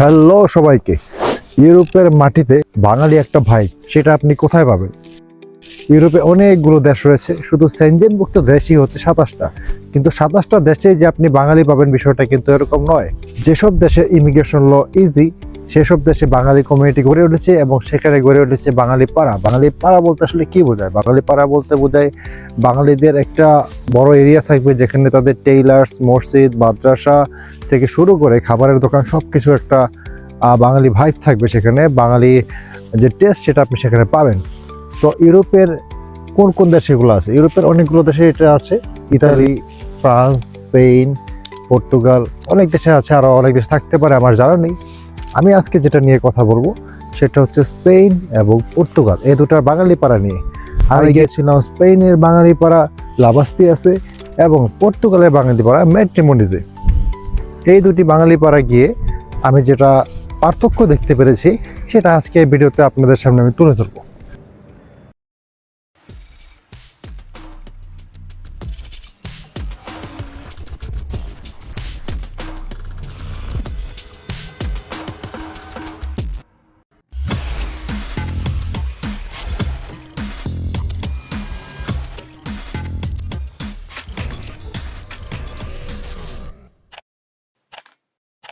Hello সবাইকে। ইউরোপের মাটিতে বাঙালি একটা ভাই, সেটা আপনি কোথায় পাবেন? ইউরোপে অনেকগুলো দেশ রয়েছে, শুধু সেনজেনভুক্ত দেশই হচ্ছে সাতাশটা। কিন্তু সাতাশটা দেশে যে আপনি বাঙালি পাবেন বিষয়টা কিন্তু এরকম নয়। যেসব দেশে ইমিগ্রেশন ল ইজি সেসব দেশে বাঙালি কমিউনিটি গড়ে উঠেছে এবং সেখানে গড়ে উঠেছে বাঙালি পাড়া। বাঙালি পাড়া বলতে আসলে কি বোঝায়? বাঙালি পাড়া বলতে বোঝায় বাঙালিদের একটা বড় এরিয়া থাকবে যেখানে তাদের টেইলার্স মসজিদ, মাদ্রাসা থেকে শুরু করে খাবারের দোকান সব কিছু একটা বাঙালি ভাইব থাকবে সেখানে। বাঙালি যে টেস্ট সেটা আপনি সেখানে পাবেন। তো ইউরোপের কোন কোন দেশে এগুলো আছে? ইউরোপের অনেকগুলো দেশে এটা আছে। ইতালি, ফ্রান্স, স্পেন, পর্তুগাল অনেক দেশে আছে আরও অনেক দেশ থাকতে পারে, আমার জানা নেই। আমি আজকে যেটা নিয়ে কথা বলব সেটা হচ্ছে স্পেন এবং পর্তুগাল। এই দুটার বাঙালি পাড়া নিয়ে। আমি গিয়েছিলাম স্পেনের বাঙালি পাড়া লাবাসপি আছে এবং পর্তুগালের বাঙালি পাড়া ম্যাট্রিমনিজে। এই দুটি বাঙালি পাড়া গিয়ে আমি যেটা পার্থক্য দেখতে পেরেছি সেটা আজকে এই ভিডিওতে আপনাদের সামনে আমি তুলে ধরবো।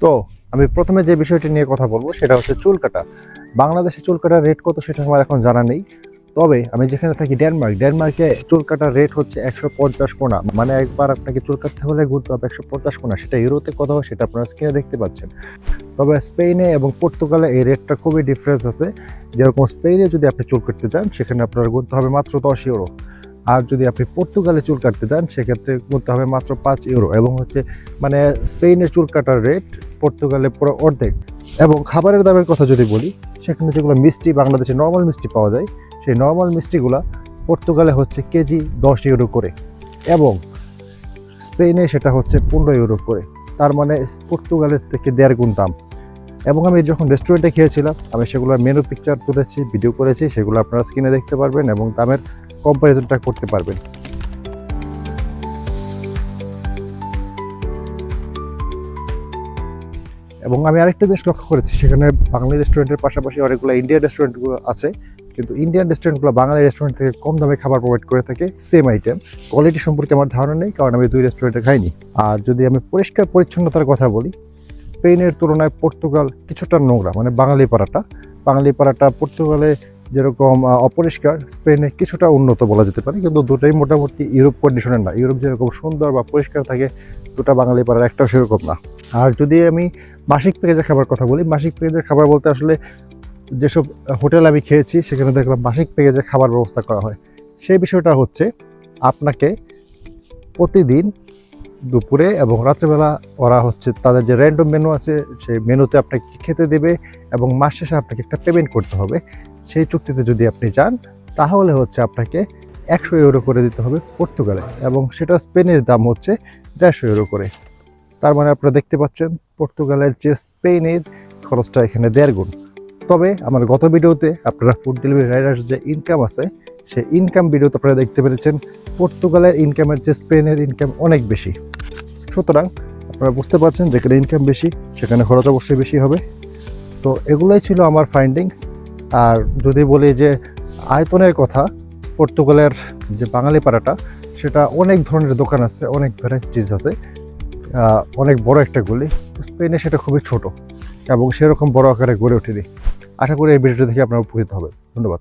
তো আমি প্রথমে যে বিষয়টি নিয়ে কথা বলব, সেটা হচ্ছে চুল কাটা। বাংলাদেশে চুল কাটার রেট কত সেটা আমার এখন জানা নেই। তবে আমি যেখানে থাকি ডেনমার্ক ডেনমার্কে চুল কাটার রেট হচ্ছে একশো পঞ্চাশ কোনা। মানে একবার আপনাকে চুল কাটতে হলে গুনতে হবে একশো পঞ্চাশ কোনা। সেটা ইউরোতে কত হয় সেটা আপনারা স্ক্রিনে দেখতে পাচ্ছেন। তবে স্পেনে এবং পর্তুগালে এই রেটটা খুবই ডিফারেন্স আছে। যেরকম স্পেনে যদি আপনি চুল কাটতে চান সেখানে আপনার গুনতে হবে মাত্র দশ ইউরো আর যদি আপনি পর্তুগালে চুল কাটতে চান সেক্ষেত্রে গুনতে হবে মাত্র পাঁচ ইউরো এবং হচ্ছে মানে স্পেনের চুল কাটার রেট পর্তুগালে পুরো অর্ধেক। এবং খাবারের দামের কথা যদি বলি, সেখানে যেগুলো মিষ্টি, বাংলাদেশে নর্মাল মিষ্টি পাওয়া যায়, সেই নর্মাল মিষ্টিগুলা পর্তুগালে হচ্ছে কেজি দশ ইউরো করে এবং স্পেনে সেটা হচ্ছে পনেরো ইউরো করে। তার মানে পর্তুগালের থেকে দেড় গুণ দাম। এবং আমি যখন রেস্টুরেন্টে খেয়েছিলাম, আমি সেগুলোর মেনু পিকচার তুলেছি ভিডিও করেছি, সেগুলো আপনারা স্ক্রিনে দেখতে পারবেন এবং দামের কম্পারিজনটা করতে পারবেন। এবং আমি আরেকটা দেশ লক্ষ্য করেছি, সেখানে বাঙালি রেস্টুরেন্টের পাশাপাশি অনেকগুলো ইন্ডিয়ান রেস্টুরেন্টগুলো আছে, কিন্তু ইন্ডিয়ান রেস্টুরেন্টগুলো বাঙালি রেস্টুরেন্ট থেকে কম দামে খাবার প্রোভাইড করে থাকে সেম আইটেম কোয়ালিটি সম্পর্কে আমার ধারণা নেই, কারণ আমি দুই রেস্টুরেন্টে খাইনি। আর যদি আমি পরিষ্কার পরিচ্ছন্নতার কথা বলি, স্পেনের তুলনায় পর্তুগাল কিছুটা নোংরা মানে বাঙালি পাড়াটা। বাঙালি পাড়াটা পর্তুগালে যেরকম অপরিষ্কার, স্পেনে কিছুটা উন্নত বলা যেতে পারে, কিন্তু দুটাই মোটামুটি ইউরোপ কন্ডিশনের না। ইউরোপ যেরকম সুন্দর বা পরিষ্কার থাকে দুটা বাঙালি পাড়ার একটাও সেরকম না। আর যদি আমি মাসিক প্যাকেজের খাবার কথা বলি, মাসিক প্যাকেজের খাবার বলতে আসলে যেসব হোটেল আমি খেয়েছি, সেখানে দেখলাম মাসিক প্যাকেজে খাবার ব্যবস্থা করা হয়। সেই বিষয়টা হচ্ছে আপনাকে প্রতিদিন দুপুরে এবং রাত্রেবেলা ওরা হচ্ছে তাদের যে র্যান্ডম মেনু আছে, সেই মেনুতে আপনাকে খেতে দেবে এবং মাস শেষে আপনাকে একটা পেমেন্ট করতে হবে। সেই চুক্তিতে যদি আপনি যান, তাহলে হচ্ছে আপনাকে একশো ইউরো করে দিতে হবে পর্তুগালে। এবং সেটা স্পেনের দাম হচ্ছে দেড়শো ইউরো করে। তার মানে আপনারা দেখতে পাচ্ছেন, পর্তুগালের যে স্পেনের খরচটা এখানে দেড় গুণ। তবে আমার গত ভিডিওতে আপনারা ফুড ডেলিভারি রাইডার্স যে ইনকাম আছে, সেই ইনকাম ভিডিওতে আপনারা দেখতে পেরেছেন পর্তুগালের ইনকামের যে স্পেনের ইনকাম অনেক বেশি। সুতরাং আপনারা বুঝতে পারছেন যেখানে ইনকাম বেশি, সেখানে খরচ অবশ্যই বেশি হবে। তো এগুলোই ছিল আমার ফাইন্ডিংস আর যদি বলি যে আয়তনের কথা, পর্তুগালের যে বাঙালি পাড়াটা সেটা অনেক ধরনের দোকান আছে, অনেক ভ্যারাইটিস আছে। অনেক বড় একটা গলি। স্পেনে সেটা খুবই ছোট এবং সেরকম বড় আকারে গড়ে ওঠেনি। আশা করি এই ভিডিওটা দেখে আপনারা উপকৃত হবে ধন্যবাদ।